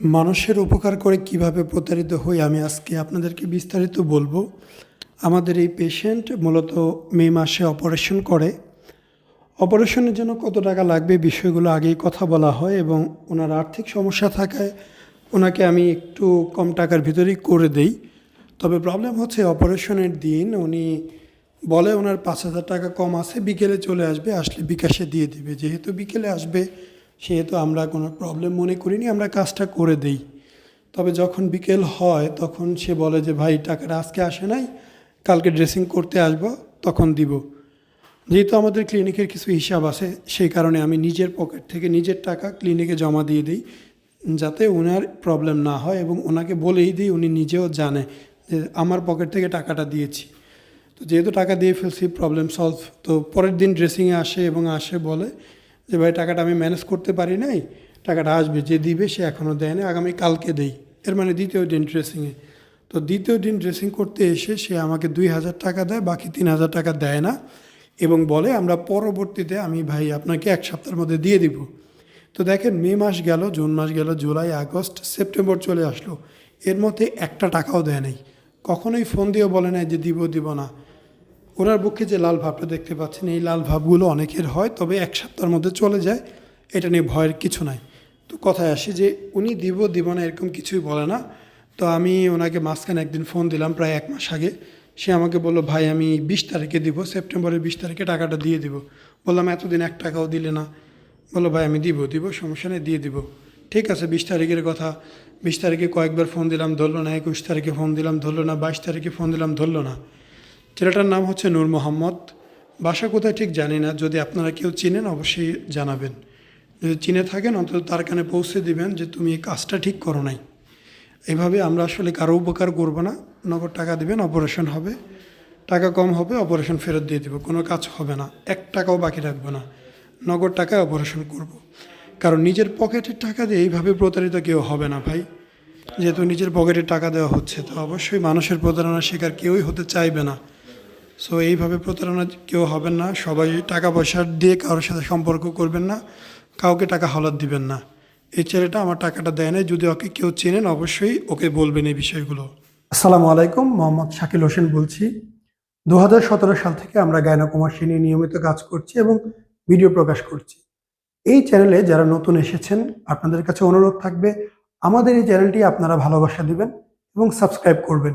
মানুষের উপকার করে কীভাবে প্রতারিত হই, আমি আজকে আপনাদেরকে বিস্তারিত বলব। আমাদের এই পেশেন্ট মূলত মে মাসে অপারেশন করে। অপারেশনের জন্য কত টাকা লাগবে বিষয়গুলো আগেই কথা বলা হয় এবং ওনার আর্থিক সমস্যা থাকায় ওনাকে আমি একটু কম টাকার ভিতরেই করে দেই। তবে প্রবলেম হচ্ছে অপারেশনের দিন উনি বলে ওনার পাঁচ হাজার টাকা কম আছে, বিকেলে চলে আসবে, আসলে বিকাশে দিয়ে দিবে। যেহেতু বিকেলে আসবে সেহেতু আমরা কোনো প্রবলেম মনে করিনি, আমরা কাজটা করে দেই। তবে যখন বিকেল হয়, তখন সে বলে যে, ভাই, টাকাটা আজকে আসে নাই, কালকে ড্রেসিং করতে আসব, তখন দিব। যেহেতু আমাদের ক্লিনিকের কিছু হিসাব আছে, সেই কারণে আমি নিজের পকেট থেকে নিজের টাকা ক্লিনিকে জমা দিয়ে দিই, যাতে ওনার প্রবলেম না হয় এবং ওনাকে বলেই দিই, উনি নিজেও জানে যে, আমার পকেট থেকে টাকাটা দিয়েছি। তো যেহেতু টাকা দিয়ে ফেলছি প্রবলেম সলভ তো পরের দিন ড্রেসিংয়ে আসে এবং আসে বলে যে ভাই, টাকাটা আমি ম্যানেজ করতে পারি নাই, টাকাটা আসবে, যে দিবে সে এখনও দেয় না আগামী কালকে দেই। এর মানে দ্বিতীয় দিন ড্রেসিংয়ে তো দ্বিতীয় দিন ড্রেসিং করতে এসে সে আমাকে দুই হাজার টাকা দেয়, বাকি তিন হাজার টাকা দেয় না এবং বলে, আমরা পরবর্তীতে আমি ভাই আপনাকে এক সপ্তাহের মধ্যে দিয়ে দিব। তো দেখেন, মে মাস গেল, জুন মাস গেল, জুলাই, আগস্ট, সেপ্টেম্বর চলে আসলো। এর মধ্যে একটা টাকাও দেয় নাই। কখনোই ফোন দিয়েও বলে নাই যে দিব দিব না। ওনার বুকে যে লাল ভাবটা দেখতে পাচ্ছেন, এই লাল ভাবগুলো অনেকের হয়, তবে এক সপ্তাহের মধ্যে চলে যায়। এটা নিয়ে ভয়ের কিছু নাই। তো কথায় আসি যে, উনি দিব দিব না এরকম কিছুই বলে না। তো আমি ওনাকে মাঝখানে একদিন ফোন দিলাম, প্রায় এক মাস আগে। সে আমাকে বলল, ভাই, আমি বিশ তারিখে দিব, সেপ্টেম্বরের বিশ তারিখে টাকাটা দিয়ে দিব। বললাম, এতদিন এক টাকাও দিলে না। বলল, ভাই, আমি দিব দিব, সমস্যা নেই, দিয়ে দিব। ঠিক আছে, বিশ তারিখের কথা। বিশ তারিখে কয়েকবার ফোন দিলাম, ধরলো না, একুশ তারিখে ফোন দিলাম, ধরলো না, বাইশ তারিখে ফোন দিলাম, ধরলো না। ছেলেটার নাম হচ্ছে নূর মোহাম্মদ। বাসা কোথায় ঠিক জানি না, যদি আপনারা কেউ চিনেন অবশ্যই জানাবেন। যদি চিনে থাকেন, অন্তত তার কানে পৌঁছে দিবেন যে তুমি এই কাজটা ঠিক করো নাই। এভাবে আমরা আসলে কারও উপকার করব না। নগদ টাকা দিবেন, অপারেশন হবে। টাকা কম হবে, অপারেশন ফেরত দিয়ে দেবো। কোনো কাজ হবে না। এক টাকাও বাকি রাখব না। নগদ টাকায় অপারেশন করব। কারণ নিজের পকেটের টাকা দিয়ে এইভাবে প্রতারিত কেউ হবে না ভাই। যেহেতু নিজের পকেটে টাকা দেওয়া হচ্ছে, তো অবশ্যই মানুষের প্রতারণার শিকার কেউই হতে চাইবে না। সো এইভাবে প্রতারণা কেউ হবেন না। সবাই টাকা পয়সা দিয়ে কারোর সাথে সম্পর্ক করবেন না। কাউকে টাকা হলাদ দিবেন না। এই ছেলেটা আমার টাকাটা দেয় নাই। যদি ওকে কেউ চেনেন, অবশ্যই ওকে বলবেন এই বিষয়গুলো। আসসালামু আলাইকুম, মোহাম্মদ শাকিল হোসেন বলছি। দু হাজার সতেরো সাল থেকে আমরা গায়নাকুমাসী নিয়ে নিয়মিত কাজ করছি এবং ভিডিও প্রকাশ করছি। এই চ্যানেলে যারা নতুন এসেছেন, আপনাদের কাছে অনুরোধ থাকবে, আমাদের এই চ্যানেলটি আপনারা ভালোবাসা দিবেন এবং সাবস্ক্রাইব করবেন।